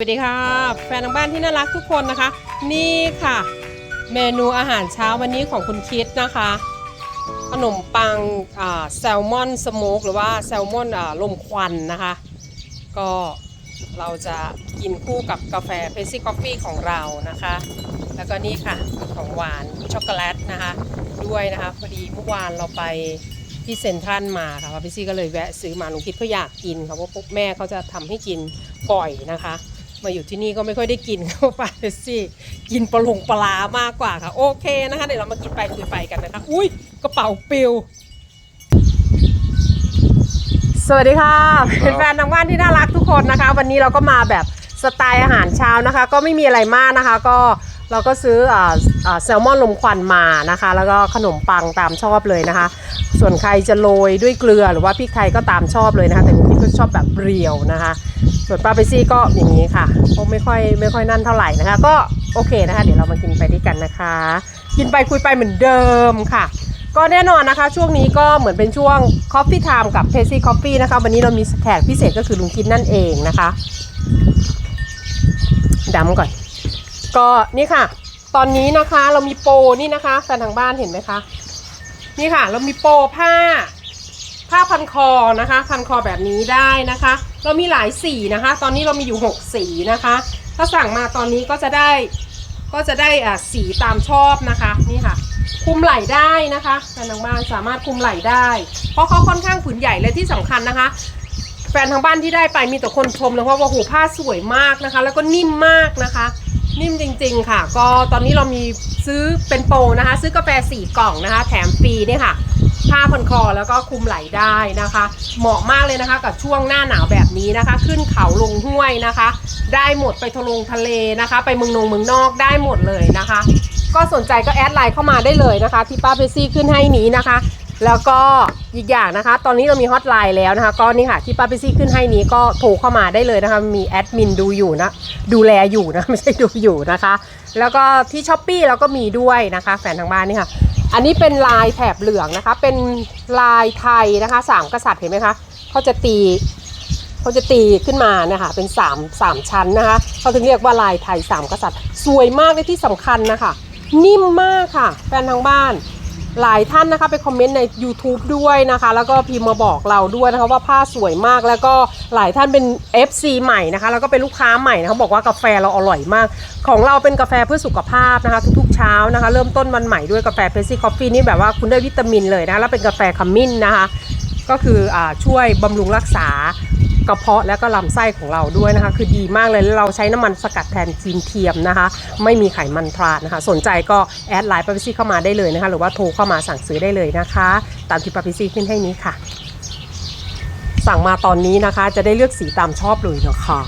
สวัสดีค่ะ แฟนทางบ้านที่น่ารักทุกคนนะคะ นี่ค่ะ เมนูอาหารเช้าวันนี้ของคุณคิดนะคะ ขนมปังอ่าแซลมอนสโมกหรือว่าแซลมอนอ่าลมควันนะคะ ก็เราจะกินคู่กับกาแฟเพ c ซี่กาแฟของเรานะคะ แล้วก็นี่ค่ะของหวานช็อกโกแลตนะคะ ด้วยนะคะพอดีเมื่อวานเราไปที่เซ็นทรัลมาค่ะพี่ซี่ก็เลยแวะซื้อมาลุงคิดเขาอยากกินค่ะเพราะพวกแม่เขาจะทำให้กินบ่อยนะคะ มาอยู่ที่นี่ก็ไม่ค่อยได้กินเข้าไปสิกินปลาหลงปลาร้ามากกว่าค่ะ โอเคนะคะ เดี๋ยวเรามากินไปคุยไปกันนะคะ อุ้ยกระเป๋าปิว สวัสดีค่ะเป็นแฟนทางบ้านที่น่ารักทุกคนนะคะ วันนี้เราก็มาแบบสไตล์อาหารเช้านะคะ ก็ไม่มีอะไรมากนะคะ ก็เราก็ซื้ออ่าอ่าแซลมอนลมควันมานะคะ แล้วก็ขนมปังตามชอบเลยนะคะ ส่วนใครจะโรยด้วยเกลือหรือว่าพริกไทยก็ตามชอบเลยนะคะ แต่คุณพี่ก็ชอบแบบเรียวนะคะ ส่วนป้าไปซี่ก็อย่างนี้ค่ะก็ไม่ค่อยไม่ค่อยนั่นเท่าไหร่นะคะ ก็โอเคนะคะ เดี๋ยวเรามากินไปด้วยกันนะคะ กินไปคุยไปเหมือนเดิมค่ะ ก็แน่นอนนะคะ ช่วงนี้ก็เหมือนเป็นช่วง Coffee Time กับ p a c y Coffee นะคะ วันนี้เรามีแขกพิเศษก็คือลุงคิดนั่นเองนะคะดำก่อน ก็นี่ค่ะ ตอนนี้นะคะเรามีโปรนี่นะคะแฟนทางบ้านเห็นไหมคะ นี่ค่ะ เรามีโปรผ้า ผ้าพันคอนะคะ พันคอแบบนี้ได้นะคะ เรามีหลายสีนะคะ ตอนนี้เรามีอยู่ 6 สีนะคะ ถ้าสั่งมาตอนนี้ก็จะได้ก็จะได้อ่าสีตามชอบนะคะนี่ค่ะ คุมไหล่ได้นะคะแฟนทางบ้านสามารถคุมไหล่ได้ เพราะเขาค่อนข้างผืนใหญ่และที่สำคัญนะคะ แฟนทางบ้านที่ได้ไปมีแต่คนชมเลยว่าโอ้โหผ้าสวยมากนะคะ แล้วก็นิ่มมากนะคะ นิ่มจริง ๆ ค่ะ ก็ตอนนี้เรามีซื้อเป็นโปรนะคะ ซื้อกาแฟ4กล่องนะคะ แถมฟรีเนี่ยค่ะ ผ้าพันคอแล้วก็คลุมไหลได้นะคะ เหมาะมากเลยนะคะ กับช่วงหน้าหนาวแบบนี้นะคะ ขึ้นเขาลงห้วยนะคะ ได้หมดไปทะลงทะเลนะคะ ไปเมืองนงเมืองนอกได้หมดเลยนะคะ ก็สนใจก็แอดไลน์เข้ามาได้เลยนะคะ ที่ป้าเพซี่ขึ้นให้นี้นะคะ แล้วก็อีกอย่างนะคะ ตอนนี้เรามีฮอตไลน์แล้วนะคะ ก็นี่ค่ะที่ป้าเพซี่ขึ้นให้นี้ก็โทรเข้ามาได้เลยนะคะ มีแอดมินดูอยู่นะ ดูแลอยู่นะไม่ใช่ดูอยู่นะคะ แล้วก็ที่ช้อปปี้เราก็มีด้วยนะคะ แฟนทางบ้านนี่ค่ะ อันนี้เป็นลายแถบเหลืองนะคะ เป็นลายไทยนะคะสามกษัตริย์เห็นไหมคะเขาจะตีเขาจะตีขึ้นมานะคะเป็นสามสามชั้นนะคะเขาถึงเรียกว่าลายไทยสามกษัตริย์ สวยมากเลยที่สำคัญนะคะ นิ่มมากค่ะแฟนทางบ้าน หลายท่านนะคะไปคอมเมนต์ใน YouTube ด้วยนะคะ แล้วก็พิมพ์มาบอกเราด้วยนะคะว่าผ้าสวยมากแล้วก็หลายท่านเป็น FC ใหม่นะคะ แล้วก็เป็นลูกค้าใหม่นะคะบอกว่ากาแฟเราอร่อยมาก ของเราเป็นกาแฟเพื่อสุขภาพนะคะ ทุกๆเช้านะคะ เริ่มต้นวันใหม่ด้วยกาแฟเพ c ซี่คอฟฟี่นี่แบบว่าคุณได้วิตามินเลยนะะแล้วเป็นกาแฟขมิ้นนะคะ ก็คืออช่วยบำรุงรักษา กระเพาะและก็ลำไส้ของเราด้วยนะคะ คือดีมากเลยแล้วเราใช้น้ำมันสกัดแทนครีมเทียมนะคะ ไม่มีไขมันทรานนะคะ สนใจก็แอดไลน์ปาปิซี่เข้ามาได้เลยนะคะ หรือว่าโทรเข้ามาสั่งซื้อได้เลยนะคะ ตามที่ปาปิซี่ขึ้นให้นี้ค่ะ สั่งมาตอนนี้นะคะ จะได้เลือกสีตามชอบเลยนะคะ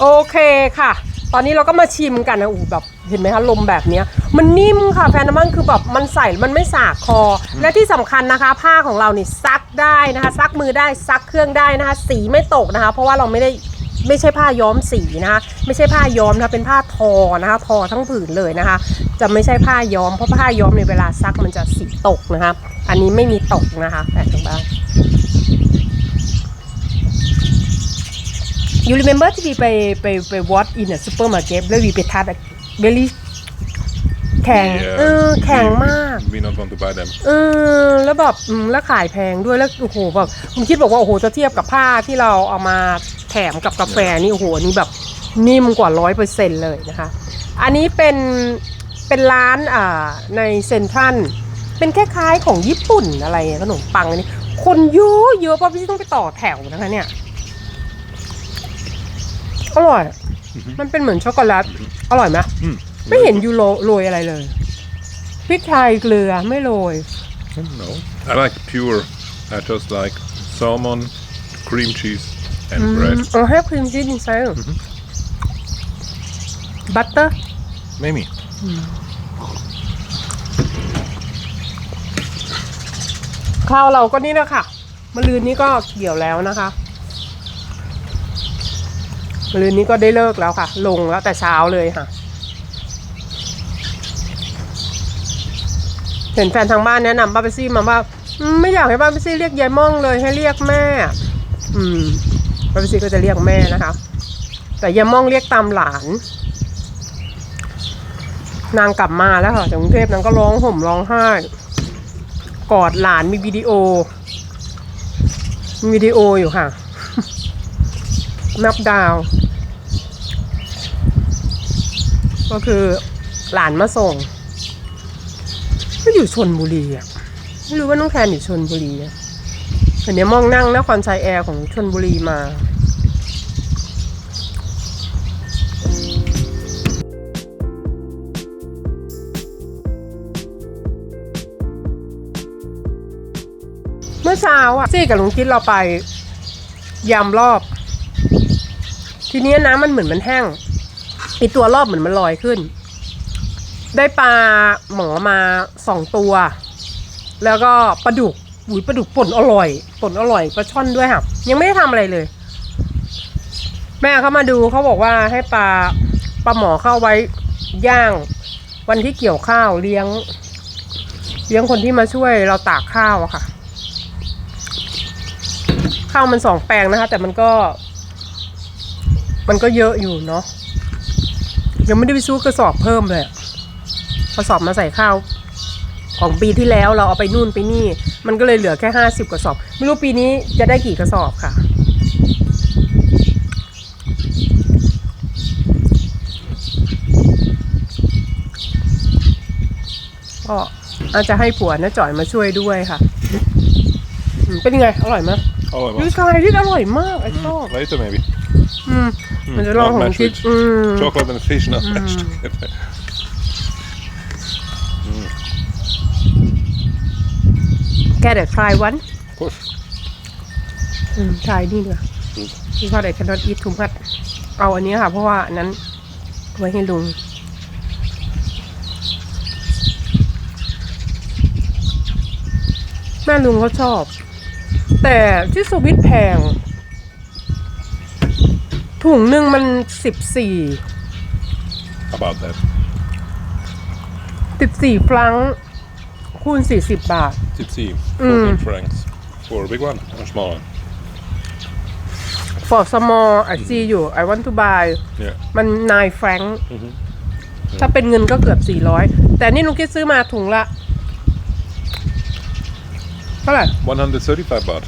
โอเคค่ะ ตอนนี้เราก็มาชิมกันนะอูแบบ เห็นไหมคะลมแบบเนี้ยมันนิ่มค่ะแฟนน้ำมันคือแบบมันใส่มันไม่สากคอ และที่สำคัญนะคะ ผ้าของเรานี่ซักได้นะคะ ซักมือได้ซักเครื่องได้นะคะ สีไม่ตกนะคะ เพราะว่าเราไม่ได้ไม่ใช่ผ้าย้อมสีนะคะ ไม่ใช่ผ้าย้อมนะคะเป็นผ้าทอนะคะทอทั้งผืนเลยนะคะ จะไม่ใช่ผ้าย้อมเพราะผ้าย้อมในเวลาซักมันจะสีตกนะคะ อันนี้ไม่มีตกนะคะแฟนทางบ้าน you remember ที่วีไปไปไป watch in a supermarket แล้ววีไปทัด very แข็ง Yeah, เออ แข็ง we- มาก We not want to buy them. เออแล้วแบบอืมแล้วขายแพงด้วยแล้วโอ้โหแบบคุณคิดบอกว่าโอ้โหจะเทียบกับผ้าที่เราเอามาแถมกับกาแฟนี่โอ้โหอันนี่แบบนิ่มกว่าร้อยเปอร์เซ็นเลยนะคะ อันนี้เป็นเป็นร้านอ่าในเซ็นทรัลเป็นคล้ายๆของญี่ปุ่นอะไรขนมปังอันนี้ คนเยอะเยอะเพราะพี่ต้องไปต่อแถวนะคะเนี่ย อร่อย มันเป็นเหมือนช็อกโกแลตอร่อยไหม Mm. ไม่เห็นยูโรโรยอะไรเลยพริกไทยเกลือไม่โรย No. I like pure. I just like salmon, cream cheese, and bread. I'll have cream cheese inside butter Maybe. ข้าวเราก็นี่นะค่ะมะรืนนี้ก็เกี่ยวแล้วนะคะ มะรืนนี้ก็ได้เลิกแล้วค่ะ ลงแล้วแต่เช้าเลยค่ะ เห็นแฟนทางบ้านแนะนำป้าเปซี่มาว่าอืมไม่อยากให้ป้าเปซี่เรียกยายม่องเลยให้เรียกแม่ อืมป้าพิซีก็จะเรียกแม่นะคะ แต่ยายม่องเรียกตามหลาน นางกลับมาแล้วค่ะจากกรุงเทพนางก็ร้องห่มร้องไห้กอดหลานมีวิดีโอ มีวิดีโออยู่ค่ะ นับดาว ก็คือหลานมาส่งก็อยู่ชนบุรีอะไม่รู้ว่าน้องแทนอยู่ชนบุรีอะแต่เนี้ยมองนั่งนครชัยแอร์ของชนบุรีมาเมื่อเช้าอะซี่กับลุงคิดเราไปยำรอบ ทีเนี้ยน้ำมันเหมือนมันแห้ง ไอตัวรอบเหมือนมันลอยขึ้น ได้ปลาหมอมาสองตัว แล้วก็ปลาดุกอุ้ยปลาดุกป่นอร่อยป่นอร่อยปลาช่อนด้วยค่ะ ยังไม่ได้ทำอะไรเลย แม่เขามาดูเขาบอกว่าให้ปลาปลาหมอเข้าไว้ย่าง วันที่เกี่ยวข้าวเลี้ยง เลี้ยงคนที่มาช่วยเราตากข้าวอะค่ะ ข้าวมันสองแปลงนะคะ แต่มันก็ มันก็เยอะอยู่เนาะ ยังไม่ได้ไปซื้อกระสอบเพิ่มเลยอะกระสอบมาใส่ข้าว ของปีที่แล้วเราเอาไปนู่นไปนี่ มันก็เลยเหลือแค่ห้าสิบกระสอบ ไม่รู้ปีนี้จะได้กี่กระสอบค่ะ ก็อาจจะให้ผัวนะจ่อยมาช่วยด้วยค่ะอืมเป็นยังไง อร่อยไหม Oh, I ยู want ชายที่อร่อยมากไอ้ชอบ later maybe. อืม มันจะลอง Not ของ matched คิด with อืม chocolate and fish, not matched together. แกเดี๋ยว try one Of course. อืม try นี่ดีกว่า Mm. ที่เขาได้ cannot eat too much เอาอันนี้ค่ะ เพราะว่าอันนั้นไว้ให้ลุง แม่ลุงเขาชอบ แต่ที่สวิตแพง ถุงหนึ่งมันสิบสี่ About that. สิบสี่ฟรังก์คูณสี่สิบบาท Tipsy, Mm. 14 francs. For a big one or small one? for small I see you I want to buy Yeah. มันนายแฟรงค์ถ้าเป็นเงินก็เกือบสี่ร้อยแต่นี่ลุงคิดซื้อมาถุงละ เท่าไหร่135 baht.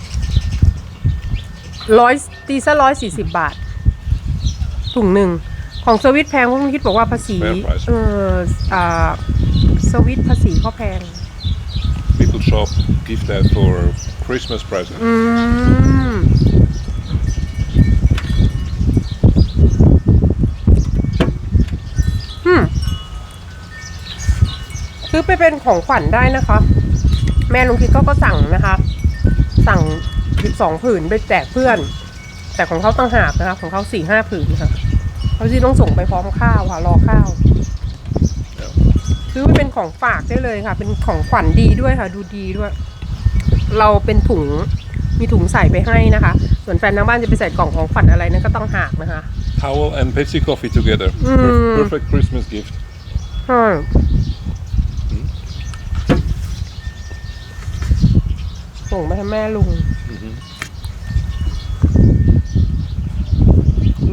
ร้อยตีซะร้อยสี่สิบบาท ถุงหนึ่ง ของสวิตแพงเพราะลุงคิดบอกว่าภาษี Fair price เอออ่าสวิตภาษีเขาแพง People shop, give that for Christmas present. อืม อืม ซื้อไปเป็นของขวัญได้นะคะ แม่ลุงคิดเขาก็สั่งนะคะ สั่งสิบสองผืนไปแจกเพื่อน แต่ของเขาตั้งหากนะคะ ของเขาสี่ห้าผืนค่ะ เขาที่ต้องส่งไปพร้อมข้าวค่ะ รอข้าวซื้อไปเป็นของฝากได้เลยค่ะ เป็นของขวัญดีด้วยค่ะ ดูดีด้วย เราเป็นถุงมีถุงใส่ไปให้นะคะ ส่วนแฟนทางบ้านจะไปใส่กล่องของขวัญอะไรนั้นก็ต้องหากนะคะ Towel and Pepsi coffee together. Per- Mm. perfect Christmas gift. ใช่ส่งไปให้แม่ลุง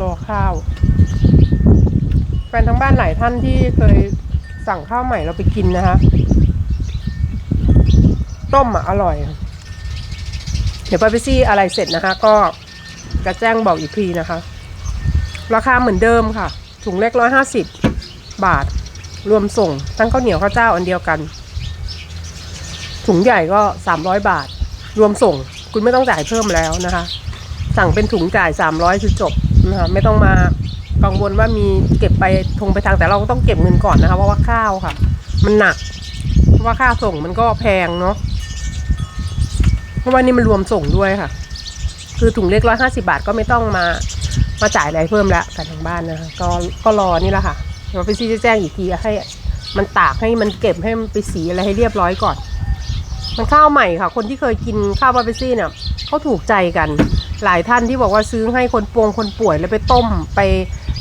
รอข้าวแฟนทั้งบ้านหลายท่านที่เคยสั่งข้าวใหม่เราไปกินนะคะ ต้มอะอร่อย เดี๋ยวไปไปซี่อะไรเสร็จนะคะ ก็จะแจ้งบอกอีกทีนะคะ ราคาเหมือนเดิมค่ะ ถุงเล็กร้อยห้าสิบบาท รวมส่งทั้งข้าวเหนียวข้าวเจ้าอันเดียวกัน ถุงใหญ่ก็สามร้อยบาท รวมส่ง คุณไม่ต้องจ่ายเพิ่มแล้วนะคะ สั่งเป็นถุงจ่ายสามร้อยคือจบนะคะไม่ต้องมา กังวลว่ามีเก็บไปทงไปทางแต่เราก็ต้องเก็บเงินก่อนนะคะ เพราะว่าข้าวค่ะ มันหนัก เพราะว่าค่าส่งมันก็แพงเนาะเพราะว่านี่มันรวมส่งด้วยค่ะ คือถุงเล็กร้อยห้าสิบาทก็ไม่ต้องมามาจ่ายอะไรเพิ่มแล้วกันทางบ้านนะคะก็ก็รอนี่แหละค่ะเดี๋ยวไปซีจะแจ้งอีกทีให้ มันตากให้มันเก็บให้มันไปสีอะไรให้เรียบร้อยก่อน มันข้าวใหม่ค่ะ คนที่เคยกินข้าวบาเปซี่เนี่ยเขาถูกใจกัน หลายท่านที่บอกว่าซื้อให้คนปวงคนป่วยแล้วไปต้มไป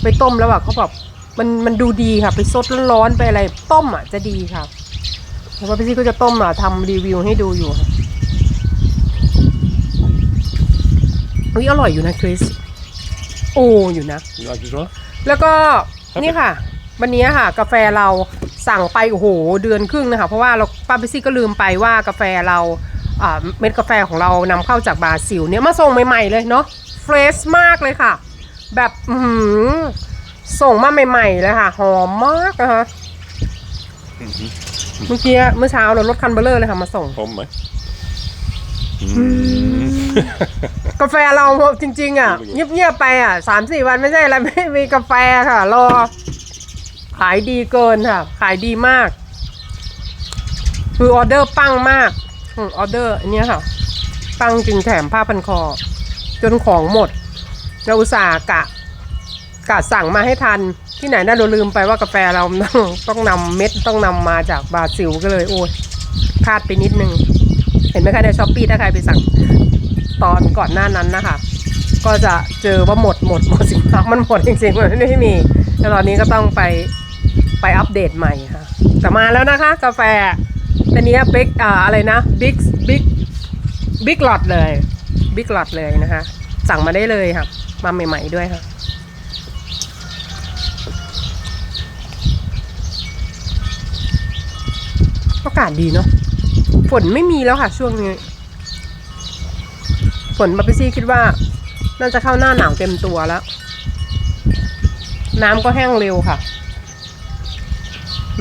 ไปต้มแล้วแบบเขาแบบมันมันดูดีค่ะ ไปซดร้อนๆไปอะไร ต้มอะจะดีค่ะแล้วบาเปซี่ก็จะต้มอะทำรีวิวให้ดูอยู่ค่ะอุ้ยอร่อยอยู่นะคริสโอ้อยู่นะ You like this one? แล้วก็นี่ค่ะ วันนี้ค่ะ กาแฟเราสั่งไปโอ้โหเดือนครึ่งนะคะ เพราะว่าเราป้าพิซี่ก็ลืมไปว่ากาแฟเราอ่าเม็ดกาแฟของเรานำเข้าจากบราซิลเนี่ยมาส่งใหม่ๆเลยเนาะเฟรชมากเลยค่ะ แบบอือหือส่งมาใหม่ๆเลยค่ะ หอมมากนะคะเมื่อกี้เมื่อเช้าเรารถคันเบลเลอร์เลยค่ะมาส่ง Kom mee. กาแฟเราจริง ๆ อะเงียบๆไปอะสามสี่วันไม่ใช่อะไรไม่มีกาแฟค่ะ รอ ขายดีเกินค่ะ ขายดีมาก คือออเดอร์ปังมากอืมออเดอร์อันเนี้ยค่ะ ปังจริงแถมผ้าพันคอ จนของหมด เราอุตส่าห์กะกะสั่งมาให้ทันที่ไหนน่าเราลืมไปว่ากาแฟเราต้องต้องนำเม็ดต้องนำมาจากบราซิลก็เลยโอ้ยพลาดไปนิดนึง เห็นไหมคะในช้อปปี้ถ้าใครไปสั่งตอนก่อนหน้านั้นนะคะ ก็จะเจอว่าหมดหมดหมดสินค้ามันหมดจริงๆมันไม่มีแล้วตอนนี้ก็ต้องไปไปอัปเดตใหม่ค่ะแต่มาแล้วนะคะ กาแฟอันนี้บิ๊กอ่าอะไรนะบิ๊กบิ๊กบิ๊กหลอดเลยบิ๊กหลอดเลยนะคะ สั่งมาได้เลยค่ะ มาใหม่ ๆ ด้วยค่ะ อากาศดีเนาะ ฝนไม่มีแล้วค่ะ ช่วงนี้ ฝนบาปิซี่คิดว่า น่าจะเข้าหน้าหนาวเต็มตัวแล้ว น้ำก็แห้งเร็วค่ะ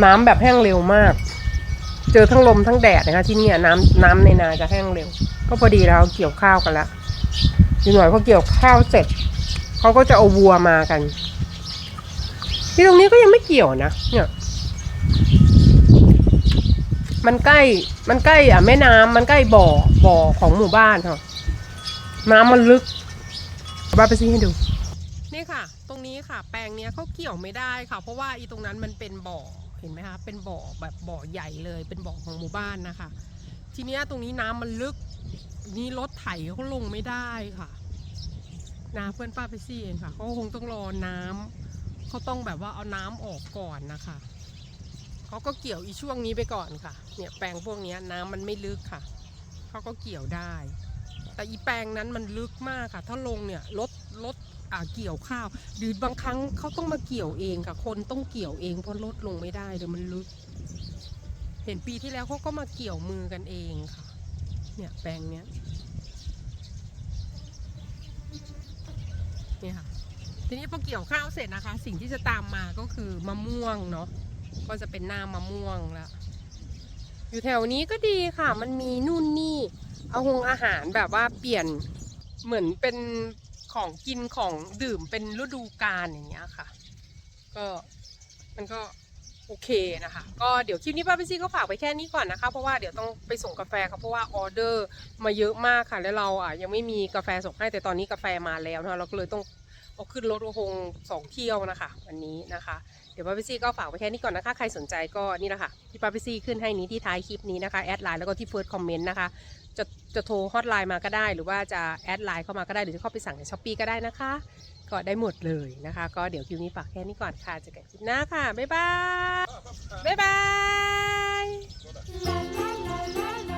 น้ำแบบแห้งเร็วมาก เจอทั้งลมทั้งแดดนะคะที่นี่น้ำน้ำในนาจะแห้งเร็ว ก็พอดีแล้วเกี่ยวข้าวกันละอีกหน่อยพอเกี่ยวข้าวเสร็จ เขาก็จะเอาวัวมากัน ที่ตรงนี้ก็ยังไม่เกี่ยวนะเนี่ย มันใกล้ มันใกล้อะแม่น้ำมันใกล้บ่อบ่อของหมู่บ้านค่ะน้ำมันลึกบ้าไปซิให้ดู นี่ค่ะ ตรงนี้ค่ะ แปลงเนี้ยเขาเกี่ยวไม่ได้ค่ะ เพราะว่าอีตรงนั้นมันเป็นบ่อเห็นไหมคะเป็นบ่อแบบบ่อใหญ่เลย เป็นบ่อของหมู่บ้านนะคะ ทีเนี้ยตรงนี้น้ำมันลึก นี่รถไถเขาลงไม่ได้ค่ะ นาเพื่อนป้าไปซี่เองค่ะเขาคงต้องรอน้ำเขาต้องแบบว่าเอาน้ำออกก่อนนะคะเขาก็เกี่ยวอีช่วงนี้ไปก่อนค่ะ เนี่ยแปลงพวกนี้น้ำมันไม่ลึกค่ะเขาก็เกี่ยวได้ แต่อีแปลงนั้นมันลึกมากค่ะ ถ้าลงเนี่ยรถรถอ่าเกี่ยวข้าว หรือบางครั้งเขาต้องมาเกี่ยวเองค่ะ คนต้องเกี่ยวเองเพราะรถลงไม่ได้เดี๋ยวมันลึก เห็นปีที่แล้วเขาก็มาเกี่ยวมือกันเองค่ะ เนี่ยแปลงเนี้ย นี่ค่ะ ทีนี้พอเกี่ยวข้าวเสร็จนะคะ สิ่งที่จะตามมาก็คือมะม่วงเนาะ ก็จะเป็นหน้ามะม่วงละอยู่แถวนี้ก็ดีค่ะ มันมีนู่นนี่ เอาหงอาหารแบบว่าเปลี่ยนเหมือนเป็นของกินของดื่มเป็นฤดูกาลอย่างเงี้ยค่ะ ก็มันก็ โอเคนะคะ ก็เดี๋ยวคลิปนี้ป้าพิซี่ก็ฝากไปแค่นี้ก่อนนะคะ เพราะว่าเดี๋ยวต้องไปส่งกาแฟค่ะเพราะว่าออเดอร์มาเยอะมากค่ะ แล้วเราอะยังไม่มีกาแฟส่งให้แต่ตอนนี้กาแฟมาแล้วนะคะเราก็เลยต้องเอาขึ้นรถคงสองเที่ยวนะคะ วันนี้นะคะ เดี๋ยวป้าพิซี่ก็ฝากไว้แค่นี้ก่อนนะคะ ใครสนใจก็นี่แหละค่ะที่ป้าพิซี่ขึ้นให้นี้ที่ท้ายคลิปนี้นะคะแอดไลน์แล้วก็ที่เฟิร์สคอมเมนต์นะคะจะจะโทรฮอตไลน์มาก็ได้ หรือว่าจะแอดไลน์เข้ามาก็ได้หรือจะเข้าไปสั่งในช้อปปีก็ได้นะคะ ก็ได้หมดเลยนะคะ ก็เดี๋ยวคลิปนี้ฝากแค่นี้ก่อนค่ะเจอกันคลิปหน้าค่ะ บ๊ายบาย บ๊ายบาย